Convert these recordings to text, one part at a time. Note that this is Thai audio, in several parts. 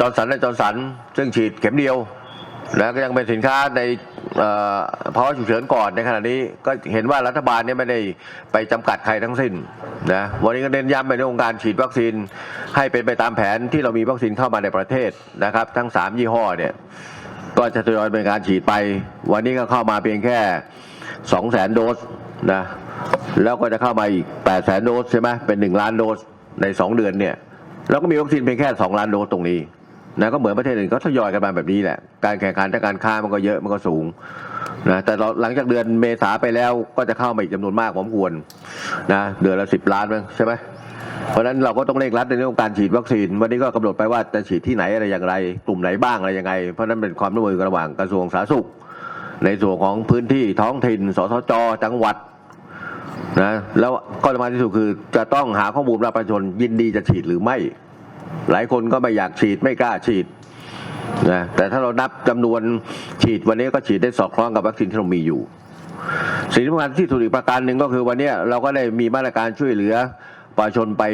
จอร์นสันและจอร์นสัน ซึ่งฉีดเข็มเดียวนะก็ยังเป็นสินค้าในภาวะฉุกเฉินก่อนในขณะนี้ก็เห็นว่ารัฐบาลเนี่ยไม่ได้ไปจำกัดใครทั้งสิ้นนะวันนี้ก็เน้นย้ำไปในองค์การฉีดวัคซีน ให้เป็นไปตามแผนที่เรามีวัคซีนเข้ามาในประเทศนะครับ ทั้ง 3 ยี่ห้อเนี่ยก็จะทยอยเป็นการฉีดไป วันนี้ก็เข้ามาเพียงแค่ 2 0 0 0 0 0 โดสนะแล้วก็จะเข้ามาอีก 8 0 0 0 0 0 โดสใช่ไหมเป็น 1 ล้านโดสใน 2 เดือนเนี่ยเราก็มีวัคซีนเพียงแค่ 2 ล้านโดสตรงนี้ นะก็เหมือนประเทศอื่นก็ทยอยกันมาแบบนี้แหละ การแข่งขันทางการค้ามันก็เยอะมันก็สูงนะแต่เราหลังจากเดือนเมษาไปแล้วก็จะเข้ามาอีกจำนวนมากพอสมควรนะเดือนละสิบล้านมั้งใช่ไหมเพราะฉะนั้นเราก็ต้องเร่งรัดในเรื่องของการฉีดวัคซีน วันนี้ก็กำหนดไปว่าจะฉีดที่ไหนอะไรอย่างไร กลุ่มไหนบ้างอะไรยังไง เพราะนั้นเป็นความร่วมมือกันระหว่างกระทรวงสาธารณสุข ในส่วนของพื้นที่ท้องถิ่นสสจจังหวัดนะแล้วก็สำคัญที่สุดคือจะต้องหาข้อมูลประชาชนยินดีจะฉีดหรือไม่ หลายคนก็ไม่อยากฉีดไม่กล้าฉีดนะแต่ถ้าเรานับจำนวนฉีดวันนี้ก็ฉีดได้สอดคล้องกับวัคซีนที่เรามีอยู่ สิ่งที่สำคัญที่สุดอีกประการหนึ่งก็คือวันนี้เราก็ได้มีมาตรการช่วยเหลือประชาชนไป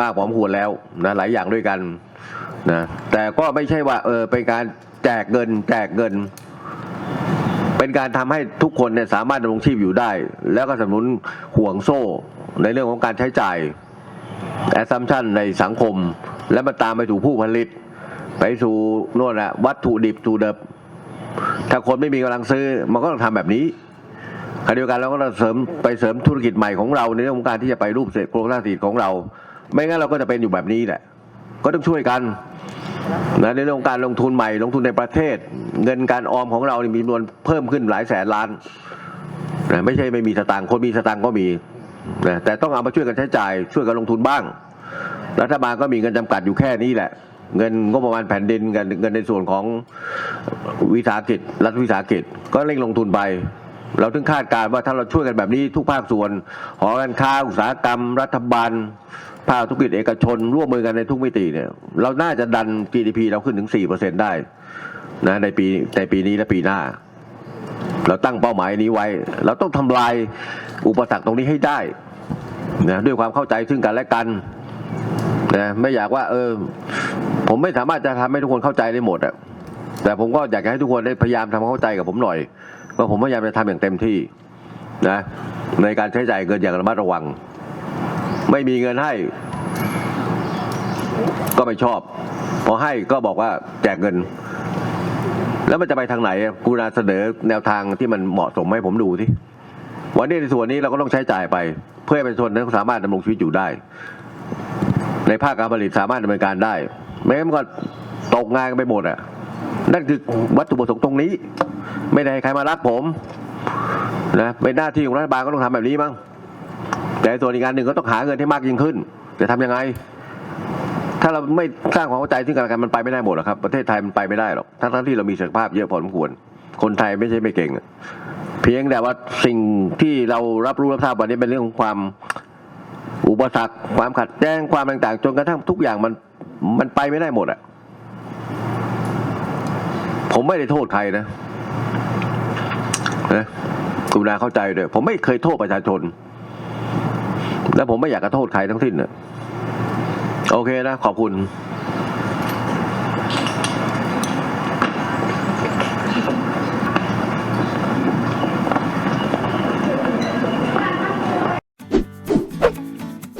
มากพอมควรแล้วนะหลายอย่างด้วยกันนะแต่ก็ไม่ใช่ว่าเออเป็นการแจกเงินแจกเงิน เป็นการทำให้ทุกคนเนี่ยสามารถดำรงชีพอยู่ได้ แล้วก็สนับสนุนห่วงโซ่ในเรื่องของการใช้จ่ายแอสซัมชันในสังคม และมันตามไปสู่ผู้ผลิต ไปสู่โน่นแหละวัตถุดิบถูเดิบ ถ้าคนไม่มีกำลังซื้อ มันก็ต้องทำแบบนี้ขณะเดียวกันเราก็ต้องเสริมไปเสริมธุรกิจใหม่ของเราในเรื่องของการที่จะไปรูปเศรษโครงสร้างเศรษฐกิจของเรา ไม่งั้นเราก็จะเป็นอยู่แบบนี้แหละ ก็ต้องช่วยกันนะในเรื่องของการลงทุนใหม่ลงทุนในประเทศ เงินการออมของเรานี่มีจำนวนเพิ่มขึ้นหลายแสนล้านนะไม่ใช่ไม่มีสตางค์คนมีสตางค์ก็มีนะแต่ต้องเอามาช่วยกันใช้จ่ายช่วยกันลงทุนบ้าง รัฐบาลก็มีเงินจำกัดอยู่แค่นี้แหละ เงินงบประมาณแผ่นดินเงินเงินในส่วนของวิสาหกิจรัฐวิสาหกิจก็เร่งลงทุนไป เราถึงคาดการณ์ว่าถ้าเราช่วยกันแบบนี้ทุกภาคส่วน หอการค้าอุตสาหกรรม รัฐบาลภาคธุรกิจเอกชน ร่วมมือกันในทุกมิติเนี่ย เราน่าจะดัน GDP เราขึ้นถึง 4%ได้นะในปีในปีนี้และปีหน้า เราตั้งเป้าหมายนี้ไว้ เราต้องทำลายอุปสรรคตรงนี้ให้ได้นะด้วยความเข้าใจซึ่งกันและกัน นะไม่อยากว่า เออ ผมไม่สามารถจะทำให้ทุกคนเข้าใจได้หมดอะแต่ผมก็อยากให้ทุกคนได้พยายามทำความเข้าใจกับผมหน่อยว่าผมพยายามจะทำอย่างเต็มที่นะในการใช้จ่ายเงินอย่างระมัดระวัง ไม่มีเงินให้ ก็ไม่ชอบ พอให้ก็บอกว่าแจกเงิน แล้วมันจะไปทางไหนกรุณาเสนอแนวทางที่มันเหมาะสมให้ผมดูที่วันนี้ในส่วนนี้เราก็ต้องใช้จ่ายไป เพื่อให้ประชาชนนั้นสามารถดำรงชีวิตอยู่ได้ ในภาคการผลิตสามารถดำเนินการได้ไม่งั้นมันก็ตกงานกันไปหมดอะนั่นคือวัตถุประสงค์ตรงนี้ ไม่ได้ให้ใครมารักผมนะเป็นหน้าที่ของรัฐบาลก็ต้องทำแบบนี้มั้งแต่ส่วนอีกงานหนึ่งก็ต้องหาเงินให้มากยิ่งขึ้นจะทำยังไง ถ้าเราไม่สร้างความเข้าใจซึ่งกันและกันมันไปไม่ได้หมดหรอกครับ ประเทศไทยมันไปไม่ได้หรอกทั้งทั้งที่เรามีศักยภาพเยอะพอสมควร คนไทยไม่ใช่ไม่เก่ง เพียงแต่ว่าสิ่งที่เรารับรู้รับทราบวันนี้เป็นเรื่องของความ อุปสรรคความขัดแย้งความต่างๆ จนกระทั่งทุกอย่างมันมันไปไม่ได้หมดอะผมไม่ได้โทษใครนะนะกุณาเข้าใจด้วยผมไม่เคยโทษประชาชน และผมไม่อยากจะโทษใครทั้งสิ้นน่ะโอเคนะ ขอบคุณ